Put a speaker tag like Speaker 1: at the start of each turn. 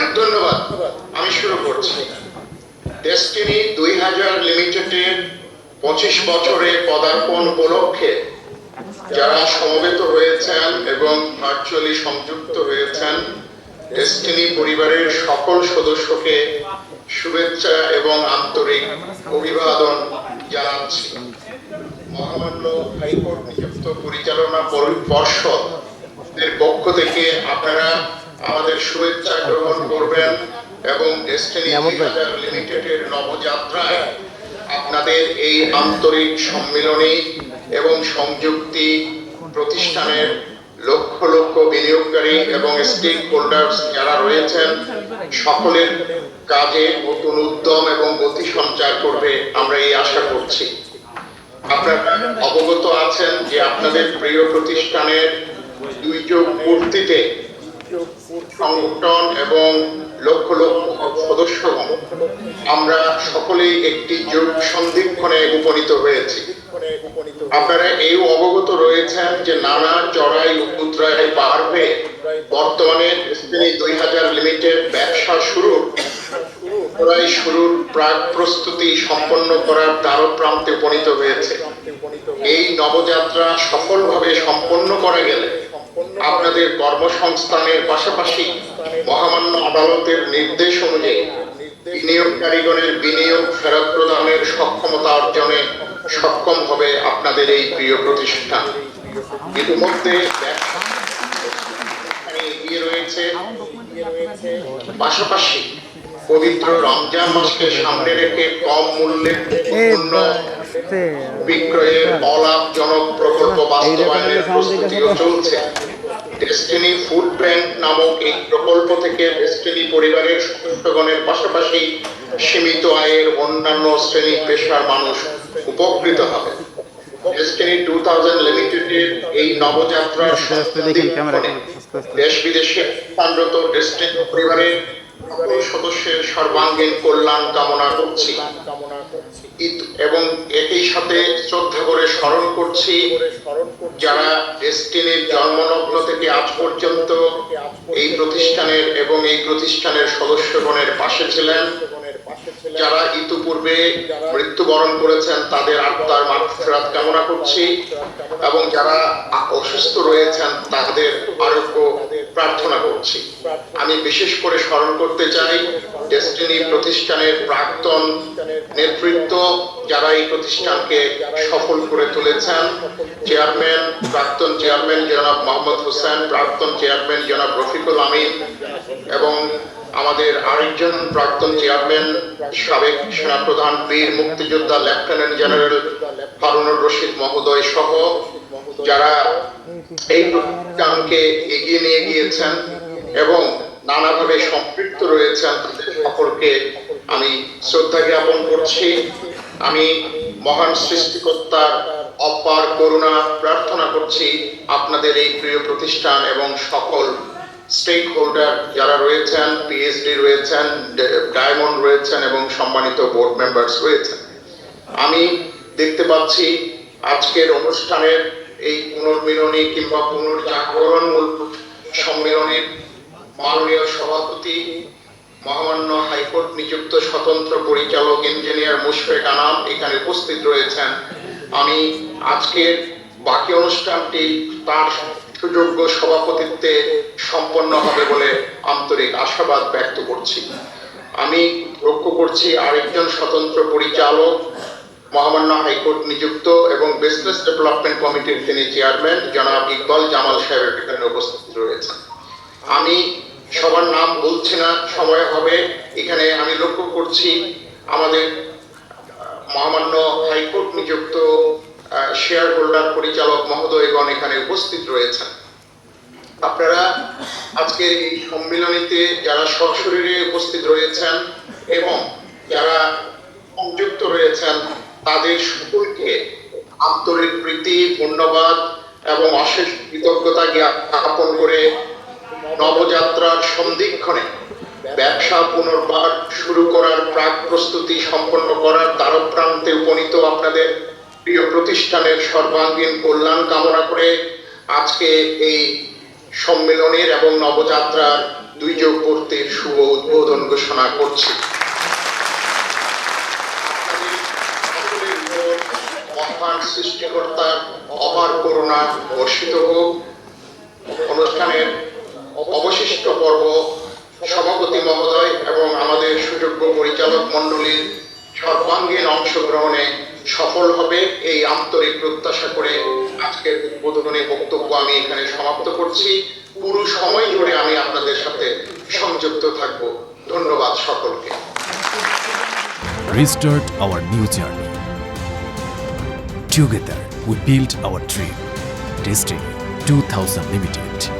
Speaker 1: ধন্যবাদ। আমি শুরু করছি। ডেস্টিনি দুই হাজার লিমিটেডের পঁচিশ বছরে পদার্পণ উপলক্ষে যারা সমবেত হয়েছেন এবং ভার্চুয়ালি সংযুক্ত হয়েছেন ডেস্টিনি পরিবারের সকল সদস্যকে শুভেচ্ছা এবং আন্তরিক অভিবাদন জানাচ্ছি। মহামান্য হাইকোর্ট নিযুক্ত পরিচালনা পরি- পর্ষদ এর পক্ষ থেকে আপনারা আমাদের শুভেচ্ছা গ্রহণ করবেন এবং ডেস্টিনি লিমিটেডের নবযাত্রায় আপনাদের এই আন্তরিক সম্মিলনী এবং সংযুক্তি প্রতিষ্ঠানের লক্ষ লক্ষ বিনিয়োগকারী এবং স্টেক হোল্ডার্স যারা রয়েছেন সকলের কাজে নতুন উদ্যম এবং গতি সঞ্চার করবে আমরা এই আশা করছি। আপনারা অবগত আছেন যে আপনাদের প্রিয় প্রতিষ্ঠানের দুইজন মূর্তিতে সংগঠন এবং লক্ষ লক্ষ সদস্যগণ আমরা সকলেই একটি যোগ সন্ধিক্ষণে উপনীত হয়েছি। আপনারা এই অবগত রয়েছেন যে নানা চড়াই উদ্রায় পার হয়ে বর্তমানে দুই হাজার লিমিটেড ব্যবসা শুরু। চড়াই শুরুর প্রাক প্রস্তুতি সম্পন্ন করার দ্বার প্রান্তে উপনীত হয়েছে। এই নবযাত্রা সফলভাবে সম্পন্ন করা গেলে আপনাদের কর্মসংস্থানের পাশাপাশি মহামান্য আদালতের নির্দেশ অনুযায়ী বিনিয়োগকারীগণের বিনিয়োগ ফেরত প্রদানের সক্ষমতা অর্জনে সক্ষম হবে আপনাদের এই প্রিয় প্রতিষ্ঠান। ইতিমধ্যে পাশাপাশি পবিত্র রমজান মাসকে সামনে রেখে কম মূল্যে পণ্য বিক্রয়ের অলাভজনক প্রকল্প বাস্তবায়নের প্রস্তুতিও চলছে। ডেস্টিনি ফুড ব্যাংক নামক এই প্রকল্প থেকে ডেস্টিনি পরিবারের সদস্যগণের পাশাপাশি সীমিত আয়ের অন্যান্য শ্রেণি পেশার মানুষ উপকৃত হবে। ডেস্টিনি টু থাউজেন্ড লিমিটেডের এই নবযাত্রার
Speaker 2: ক্যামেরা
Speaker 1: দেশ বিদেশে স্থানরত ডেস্টিনি পরিবারের সকল সদস্যের সর্বাঙ্গীন কল্যাণ কামনা করছি। এবং একই সাথে শ্রদ্ধা করে স্মরণ করছি যারা ডেস্টিনির জন্মলগ্ন থেকে আজ পর্যন্ত এই প্রতিষ্ঠানের এবং এই প্রতিষ্ঠানের সদস্যগণের পাশে ছিলেন। যারা ইতিপূর্বে মৃত্যুবরণ করেছেন, তাদের আত্মার মাগফিরাত কামনা করছি এবং যারা অসুস্থ রয়েছেন, তাদের আরোগ্য প্রার্থনা করছি। আমি বিশেষ করে স্মরণ করতে চাই ডেস্টিনি প্রতিষ্ঠানের প্রাক্তন নেতৃত্ব যারা এই প্রতিষ্ঠানকে সফল করে তুলেছেন। চেয়ারম্যান প্রাক্তন চেয়ারম্যান জনাব মোহাম্মদ হোসেন, প্রাক্তন চেয়ারম্যান জনাব রফিকুল আমিন এবং আমাদের আরেকজন প্রাক্তন চেয়ারম্যান সাবেক সেনাপ্রধান বীর মুক্তিযোদ্ধা লেফটেন্যান্ট জেনারেল হারুনুর রশিদ মহোদয় সহ যারা এই কামকে এগিয়ে নিয়ে গিয়েছেন এবং নানাভাবে সম্পৃক্ত রয়েছেন, সকলকে আমি শ্রদ্ধা জ্ঞাপন করছি। আমি মহান সৃষ্টিকর্তার অপার করুণা প্রার্থনা করছি আপনাদের এই প্রিয় প্রতিষ্ঠান এবং সকল স্টেক হোল্ডার যারা রয়েছেন পিএইচডি রয়েছেন ডায়মন্ড রয়েছেন এবং সম্মানিত বোর্ড মেম্বার্স রয়েছেন। আমি দেখতে পাচ্ছি আজকের অনুষ্ঠানের এই পুনর্মিলনী কিংবা পুনর্জাগরণ সম্মেলনের মাননীয় সভাপতি মহামান্য হাইকোর্ট নিযুক্ত স্বতন্ত্র পরিচালক ইঞ্জিনিয়ার মুশফেক আনাম এখানে উপস্থিত রয়েছেন। আমি আজকের বাকি অনুষ্ঠানটি তার সুযোগ্য সভাপতিত্বে সম্পন্ন হবে বলে আন্তরিক আশাবাদ ব্যক্ত করছি। আমি লক্ষ্য করছি আরেকজন স্বতন্ত্র পরিচালক মহামান্য হাইকোর্ট নিযুক্ত এবং বিজনেস ডেভেলপমেন্ট কমিটির তিনি চেয়ারম্যান জনাব ইকবাল জামাল সাহেব এখানে উপস্থিত রয়েছেন। আমি সবার নাম বলছি না, সময় হবে। এখানে আমি লক্ষ্য করছি আমাদের মহামান্য হাইকোর্ট নিযুক্ত শেয়ার হোল্ডার পরিচালক মহোদয়গণ এখানে উপস্থিত রয়েছেন। আপনারা আজকে এই সম্মিলনীতে যারা সশরীরে উপস্থিত রয়েছেন এবং যারা সংযুক্ত রয়েছেন তাদের সকলকে আন্তরিক প্রীতি, ধন্যবাদ এবং অশেষ কৃতজ্ঞতা জ্ঞাপন করে নবযাত্রার সন্ধিক্ষণে ব্যবসা পুনর্বার শুরু করার প্রাক প্রস্তুতি সম্পন্ন করার দ্বারপ্রান্তে উপনীত আপনাদের প্রিয় প্রতিষ্ঠানের সর্বাঙ্গীন কল্যাণ কামনা করে আজকে এই সম্মেলনের এবং নবযাত্রার দুই যোগ ভর্তির শুভ উদ্বোধন ঘোষণা করছি আপনাদের সকলের উপর মহান সৃষ্টিকর্তার অপার করুণা বর্ষিত হোক। অনুষ্ঠানের অবশিষ্ট পর্ব সভাপতি মহোদয় এবং আমাদের সুযোগ্য পরিচালক মণ্ডলীর সর্বাঙ্গীন অংশগ্রহণে সফল হবে এই আন্তরিক প্রত্যাশা করে আজকের উদ্বোধনী বক্তব্য আমি এখানে সমাপ্ত করছি। পুরো সময় জুড়ে আমি আপনাদের সাথে সংযুক্ত থাকব। ধন্যবাদ সকলকে।
Speaker 2: Restart our new journey. Together, we build our dream. Destiny 2000 Limited.